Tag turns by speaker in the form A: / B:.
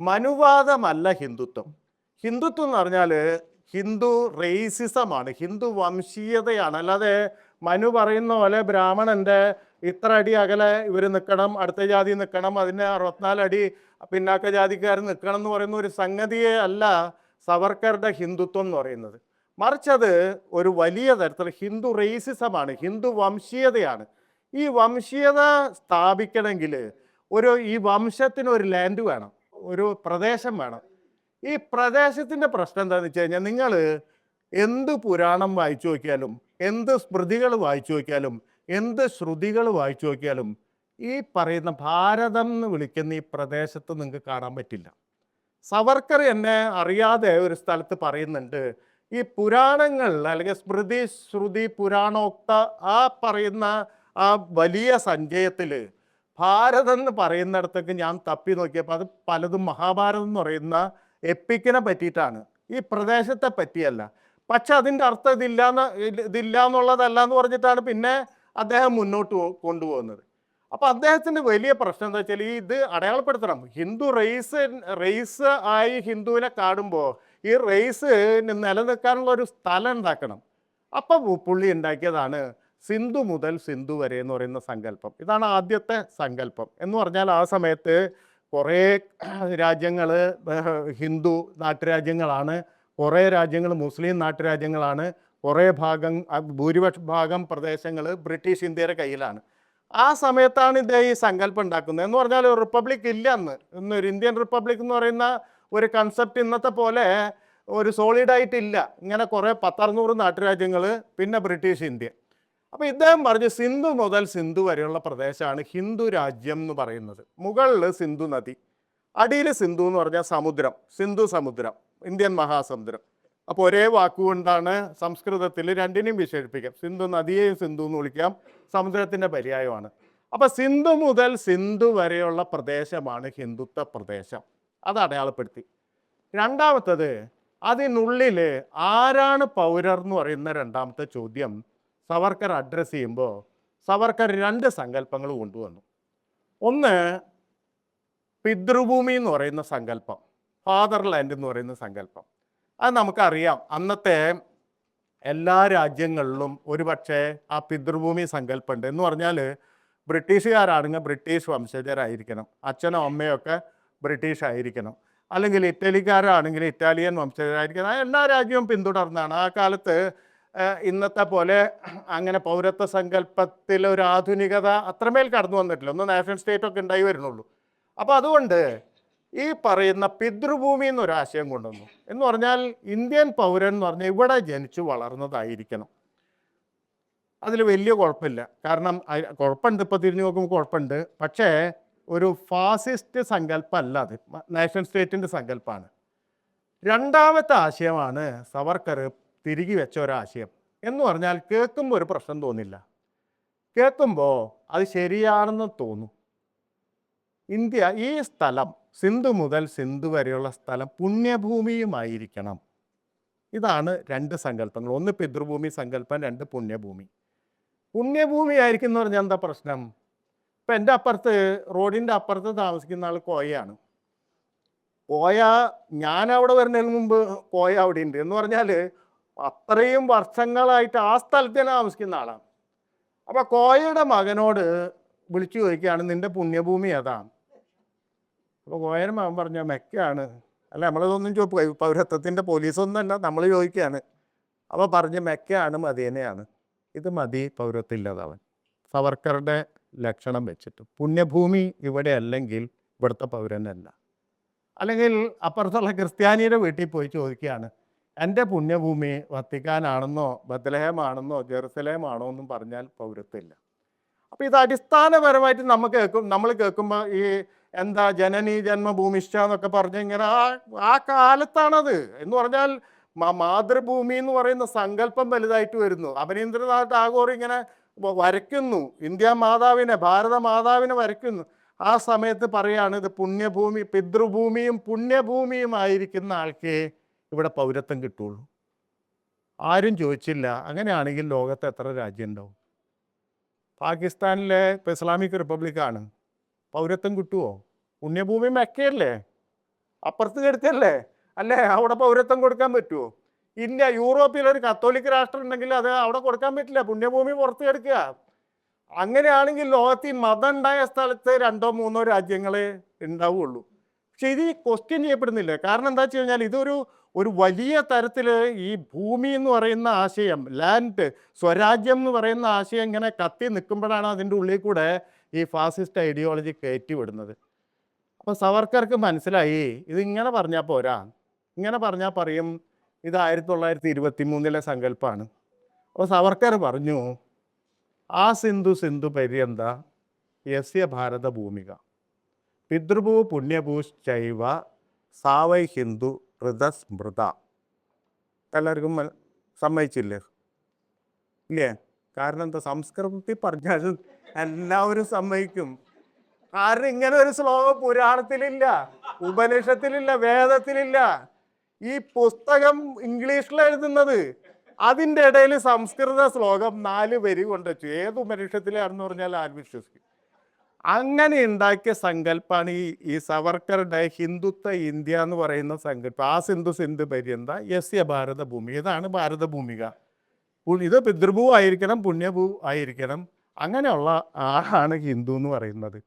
A: മനുവാദമല്ല ഹിന്ദുത്വം. ഹിന്ദുത്വം എന്ന് പറഞ്ഞാൽ ഹിന്ദു റേസിസമാണ് ഹിന്ദു വംശീയതയാണ്. അല്ലാതെ മനു പറയുന്ന പോലെ ബ്രാഹ്മണന്റെ ഇത്ര അടി അകലെ ഇവർ നിൽക്കണം അടുത്ത ജാതി നിൽക്കണം അതിന് അറുപത്തിനാല് അടി പിന്നാക്ക ജാതിക്കാർ നിൽക്കണം എന്ന് പറയുന്ന ഒരു സംഗതിയെ അല്ല സവർക്കറുടെ ഹിന്ദുത്വം എന്ന് പറയുന്നത്. മറിച്ച് അത് ഒരു വലിയ തരത്തിൽ ഹിന്ദു റേസിസമാണ് ഹിന്ദു വംശീയതയാണ്. ഈ വംശീയത സ്ഥാപിക്കണമെങ്കിൽ ഒരു ഈ വംശത്തിന് ഒരു ലാൻഡ് വേണം. ഒരു പ്രദേശം വേണം. ഈ പ്രദേശത്തിന്റെ പ്രശ്നം എന്താണെന്ന് വെച്ച് കഴിഞ്ഞാൽ നിങ്ങൾ എന്ത് പുരാണം വായിച്ചു നോക്കിയാലും എന്ത് സ്മൃതികൾ വായിച്ചു നോക്കിയാലും എന്ത് ശ്രുതികൾ വായിച്ചു നോക്കിയാലും ഈ പറയുന്ന ഭാരതം എന്ന് വിളിക്കുന്ന ഈ പ്രദേശത്ത് നിങ്ങൾക്ക് കാണാൻ പറ്റില്ല. സവർക്കർ എന്നെ അറിയാതെ ഒരു സ്ഥലത്ത് പറയുന്നുണ്ട് ഈ പുരാണങ്ങൾ അല്ലെങ്കിൽ സ്മൃതി ശ്രുതി പുരാണോക്ത ആ പറയുന്ന ആ വലിയ സഞ്ചയത്തിൽ ഭാരതം എന്ന് പറയുന്നിടത്തേക്ക് ഞാൻ തപ്പി നോക്കിയപ്പോൾ അത് പലതും മഹാഭാരതം എന്ന് പറയുന്ന എപ്പിക്കിനെ പറ്റിയിട്ടാണ്. ഈ പ്രദേശത്തെ പറ്റിയല്ല. പക്ഷെ അതിന്റെ അർത്ഥം ഇതില്ലാന്ന് ഇതില്ല എന്നുള്ളതല്ല എന്ന് പറഞ്ഞിട്ടാണ് പിന്നെ അദ്ദേഹം മുന്നോട്ട് കൊണ്ടുപോകുന്നത്. അപ്പോൾ അദ്ദേഹത്തിന്റെ വലിയ പ്രശ്നം എന്താ വെച്ചാൽ ഈ ഇത് അടയാളപ്പെടുത്തണം. ഹിന്ദു റേസ് റേസ് ആയി ഹിന്ദുവിനെ കാടുമ്പോൾ ഈ റേസ് നിലനിൽക്കാനുള്ള ഒരു സ്ഥലം ഉണ്ടാക്കണം. അപ്പോൾ പുള്ളി ഉണ്ടാക്കിയതാണ് സിന്ധു മുതൽ സിന്ധു വരെ എന്ന് പറയുന്ന സങ്കല്പം. ഇതാണ് ആദ്യത്തെ സങ്കല്പം. എന്ന് പറഞ്ഞാൽ ആ സമയത്ത് കുറേ രാജ്യങ്ങൾ ഹിന്ദു നാട്ടുരാജ്യങ്ങളാണ് കുറേ രാജ്യങ്ങൾ മുസ്ലിം നാട്ടുരാജ്യങ്ങളാണ് കുറേ ഭാഗം ഭൂരിപക്ഷ ഭാഗം പ്രദേശങ്ങൾ ബ്രിട്ടീഷ് ഇന്ത്യയുടെ കയ്യിലാണ്. ആ സമയത്താണ് ഇത് ഈ സങ്കല്പം ഉണ്ടാക്കുന്നത്. എന്ന് പറഞ്ഞാൽ ഒരു റിപ്പബ്ലിക് ഇല്ല അന്ന്. ഇന്ന് ഒരു ഇന്ത്യൻ റിപ്പബ്ലിക് എന്ന് പറയുന്ന ഒരു കൺസെപ്റ്റ് ഇന്നത്തെ പോലെ ഒരു സോളിഡായിട്ടില്ല ഇങ്ങനെ കുറേ പത്തറുന്നൂറ് നാട്ടുരാജ്യങ്ങൾ പിന്നെ ബ്രിട്ടീഷ് ഇന്ത്യ. അപ്പോൾ ഇദ്ദേഹം പറഞ്ഞു സിന്ധു മുതൽ സിന്ധു വരെയുള്ള പ്രദേശമാണ് ഹിന്ദു രാജ്യം എന്ന് പറയുന്നത്. മുകളിൽ സിന്ധു നദി അടിയിൽ സിന്ധു എന്ന് പറഞ്ഞാൽ സമുദ്രം സിന്ധു സമുദ്രം ഇന്ത്യൻ മഹാസമുദ്രം. അപ്പോൾ ഒരേ വാക്കുകൊണ്ടാണ് സംസ്കൃതത്തിൽ രണ്ടിനെയും വിശേഷിപ്പിക്കാം. സിന്ധു നദിയെയും സിന്ധു എന്ന് വിളിക്കാം സമുദ്രത്തിന്റെ പര്യായമാണ്. അപ്പോൾ സിന്ധു മുതൽ സിന്ധു വരെയുള്ള പ്രദേശമാണ് ഹിന്ദുത്വ പ്രദേശം. അത് അടയാളപ്പെടുത്തി. രണ്ടാമത്തത് അതിനുള്ളിൽ ആരാണ് പൗരർ എന്ന് പറയുന്ന രണ്ടാമത്തെ ചോദ്യം സവർക്കർ അഡ്രസ്സ് ചെയ്യുമ്പോൾ സവർക്കർ രണ്ട് സങ്കല്പങ്ങൾ കൊണ്ടുവന്നു. ഒന്ന് പിതൃഭൂമി എന്ന് പറയുന്ന സങ്കല്പം ഫാദർലാൻഡ് എന്ന് പറയുന്ന സങ്കല്പം. അത് നമുക്കറിയാം അന്നത്തെ എല്ലാ രാജ്യങ്ങളിലും ഒരുപക്ഷെ ആ പിതൃഭൂമി സങ്കല്പമുണ്ട്. എന്ന് പറഞ്ഞാൽ ബ്രിട്ടീഷുകാരാണെങ്കിൽ ബ്രിട്ടീഷ് വംശജരായിരിക്കണം. അച്ഛനോ അമ്മയോ ഒക്കെ ബ്രിട്ടീഷ് ആയിരിക്കണം അല്ലെങ്കിൽ ഇറ്റലിക്കാരാണെങ്കിൽ ഇറ്റാലിയൻ വംശജരായിരിക്കണം. എല്ലാ രാജ്യവും പിന്തുടർന്നാണ്. ആ കാലത്ത് ഇന്നത്തെ പോലെ അങ്ങനെ പൗരത്വ സങ്കല്പത്തിൽ ഒരു ആധുനികത അത്രമേൽ കടന്നു വന്നിട്ടില്ല. ഒന്ന് നാഷണൽ സ്റ്റേറ്റ് ഒക്കെ ഉണ്ടായി വരുന്നുള്ളൂ. അപ്പോൾ അതുകൊണ്ട് ഈ പറയുന്ന പിതൃഭൂമി എന്നൊരു ആശയം കൊണ്ടുവന്നു. എന്ന് പറഞ്ഞാൽ ഇന്ത്യൻ പൗരൻ എന്ന് പറഞ്ഞാൽ ഇവിടെ ജനിച്ചു വളർന്നതായിരിക്കണം. അതിൽ വലിയ കുഴപ്പമില്ല. കാരണം കുഴപ്പമുണ്ട്. ഇപ്പോൾ തിരിഞ്ഞു നോക്കുമ്പോൾ കുഴപ്പമുണ്ട്. പക്ഷേ ഒരു ഫാസിസ്റ്റ് സങ്കല്പമല്ല അത് നാഷണൽ സ്റ്റേറ്റിന്റെ സങ്കല്പമാണ്. രണ്ടാമത്തെ ആശയമാണ് സവർക്കർ തിരികെ വെച്ച ഒരാശയം എന്ന് പറഞ്ഞാൽ കേൾക്കുമ്പോൾ ഒരു പ്രശ്നം തോന്നില്ല. കേൾക്കുമ്പോൾ അത് ശരിയാണെന്ന് തോന്നും. ഇന്ത്യ ഈ സ്ഥലം സിന്ധു മുതൽ സിന്ധു വരെയുള്ള സ്ഥലം പുണ്യഭൂമിയുമായിരിക്കണം. ഇതാണ് രണ്ട് സങ്കല്പങ്ങൾ. ഒന്ന് പിതൃഭൂമി സങ്കല്പം രണ്ട് പുണ്യഭൂമി. പുണ്യഭൂമി ആയിരിക്കും എന്ന് പറഞ്ഞാൽ എന്താ പ്രശ്നം? ഇപ്പം എന്റെ അപ്പുറത്ത് റോഡിന്റെ അപ്പുറത്ത് താമസിക്കുന്ന ആൾ കോയയാണ്. കോയ ഞാൻ അവിടെ വരുന്നതിന് മുമ്പ് കോയ അവിടെ ഉണ്ട് എന്ന് പറഞ്ഞാൽ അത്രയും വർഷങ്ങളായിട്ട് ആ സ്ഥലത്ത് തന്നെ താമസിക്കുന്ന ആളാണ്. അപ്പോൾ കോയയുടെ മകനോട് വിളിച്ചു ചോദിക്കുകയാണ് നിന്റെ പുണ്യഭൂമി അതാണ് അപ്പോൾ കോയന് മകൻ പറഞ്ഞ മെക്കയാണ്. അല്ല നമ്മളിതൊന്നും ചോ പൗരത്വത്തിന്റെ പോലീസൊന്നും അല്ല നമ്മൾ ചോദിക്കുകയാണ്. അപ്പോൾ പറഞ്ഞ് മെക്കയാണ് മദീനയാണ്. ഇത് മതി പൗരത്വം ഇല്ലാതാവൻ സവർക്കറുടെ ലക്ഷണം വെച്ചിട്ട്. പുണ്യഭൂമി ഇവിടെ അല്ലെങ്കിൽ ഇവിടുത്തെ പൗരനല്ല. അല്ലെങ്കിൽ അപ്പുറത്തുള്ള ക്രിസ്ത്യാനിയുടെ വീട്ടിൽ പോയി ചോദിക്കുകയാണ് എന്റെ പുണ്യഭൂമി വത്തിക്കാനാണെന്നോ ബദ്ലഹേമാണെന്നോ ജെറുസലേമാണോ എന്നും പറഞ്ഞാൽ പൗരത്വമില്ല. അപ്പോൾ ഇത് അടിസ്ഥാനപരമായിട്ട് നമ്മൾ കേൾക്കും നമ്മൾ കേൾക്കുമ്പോൾ ഈ എന്താ ജനനി ജന്മഭൂമിഷ്ഠ എന്നൊക്കെ പറഞ്ഞ് ഇങ്ങനെ ആ ആ കാലത്താണത് എന്ന് പറഞ്ഞാൽ മാതൃഭൂമി എന്ന് പറയുന്ന സങ്കല്പം വലുതായിട്ട് വരുന്നു. അപനീന്ദ്രനാഥ് ടാഗോർ ഇങ്ങനെ വരയ്ക്കുന്നു. ഇന്ത്യ മാതാവിനെ ഭാരത മാതാവിനെ വരയ്ക്കുന്നു. ആ സമയത്ത് പറയാണ് ഇത് പുണ്യഭൂമി പിതൃഭൂമിയും പുണ്യഭൂമിയും ആയിരിക്കുന്ന ആൾക്ക് ഇവിടെ പൗരത്വം കിട്ടുള്ളൂ. ആരും ചോദിച്ചില്ല അങ്ങനെയാണെങ്കിൽ ലോകത്ത് എത്ര രാജ്യം ഉണ്ടാവും? പാകിസ്ഥാനിലെ ഇപ്പം ഇസ്ലാമിക് റിപ്പബ്ലിക്കാണ് പൗരത്വം കിട്ടുമോ പുണ്യഭൂമി മെക്കയല്ലേ? അപ്പുറത്ത് കെടുത്തല്ലേ? അല്ലേ? അവിടെ പൗരത്വം കൊടുക്കാൻ പറ്റുമോ ഇന്ത്യ യൂറോപ്പിൽ ഒരു കത്തോലിക് രാഷ്ട്രം ഉണ്ടെങ്കിൽ അത് അവിടെ കൊടുക്കാൻ പറ്റില്ല. പുണ്യഭൂമി പുറത്ത് കിടക്കുക. അങ്ങനെയാണെങ്കിൽ ലോകത്ത് ഈ മതം ഉണ്ടായ സ്ഥലത്ത് രണ്ടോ മൂന്നോ രാജ്യങ്ങളെ ഉണ്ടാവുള്ളൂ. പക്ഷെ ഇത് ക്വസ്റ്റ്യൻ ചെയ്യപ്പെടുന്നില്ല. കാരണം എന്താ വെച്ച് കഴിഞ്ഞാൽ ഇതൊരു ഒരു വലിയ തരത്തിൽ ഈ ഭൂമി എന്ന് പറയുന്ന ആശയം ലാൻഡ് സ്വരാജ്യം എന്ന് പറയുന്ന ആശയം ഇങ്ങനെ കത്തി നിൽക്കുമ്പോഴാണ് അതിന്റെ ഉള്ളിൽ കൂടെ ഈ ഫാസിസ്റ്റ് ഐഡിയോളജി കയറ്റി വിടുന്നത് അപ്പോൾ സവർക്കർക്ക് മനസ്സിലായി ഇത് ഇങ്ങനെ പറഞ്ഞാൽ പോരാ. ഇങ്ങനെ പറഞ്ഞാൽ പറയും ഇത് ആയിരത്തി തൊള്ളായിരത്തി ഇരുപത്തി മൂന്നിലെ സങ്കല്പമാണ് അപ്പോൾ സവർക്കർ പറഞ്ഞു ആ സിന്ധു സിന്ധു പര്യന്ത യസ്യ ഭാരത ഭൂമിക. പിതൃഭൂ പുണ്യഭൂശ്ചൈവ സാവൈ ഹിന്ദു ഋതസ്മൃത. എല്ലാവർക്കും സമ്മതിച്ചില്ലേ? ഇല്ലേ? കാരണം എന്താ? സംസ്കൃതത്തിൽ പറഞ്ഞാൽ എല്ലാവരും സമ്മതിക്കും. കാരണം ഇങ്ങനെ ഒരു ശ്ലോകം പുരാണത്തിലില്ല ഉപനിഷത്തിലില്ല വേദത്തിലില്ല. ഈ പുസ്തകം ഇംഗ്ലീഷിൽ എഴുതുന്നത് അതിന്റെ ഇടയിൽ സംസ്കൃത ശ്ലോകം നാല് വരി കൊണ്ടുവച്ചു ഏത് ഉപനിഷത്തിലാണെന്ന് പറഞ്ഞാൽ ആരും വിശ്വസിക്കും. അങ്ങനെ ഉണ്ടാക്കിയ സങ്കല്പമാണ് ഈ ഈ സവർക്കറുടെ ഹിന്ദുത്വ ഇന്ത്യ എന്ന് പറയുന്ന സങ്കല്പം. ആ സിന്ധു സിന്ധു പര്യന്ത യസ്യ ഭാരത ഭൂമി ഇതാണ് ഭാരത ഭൂമിക പു- ഇത് പിതൃഭൂ ആയിരിക്കണം പുണ്യഭൂ ആയിരിക്കണം. അങ്ങനെയുള്ള ആളാണ് ഹിന്ദു എന്ന് പറയുന്നത്.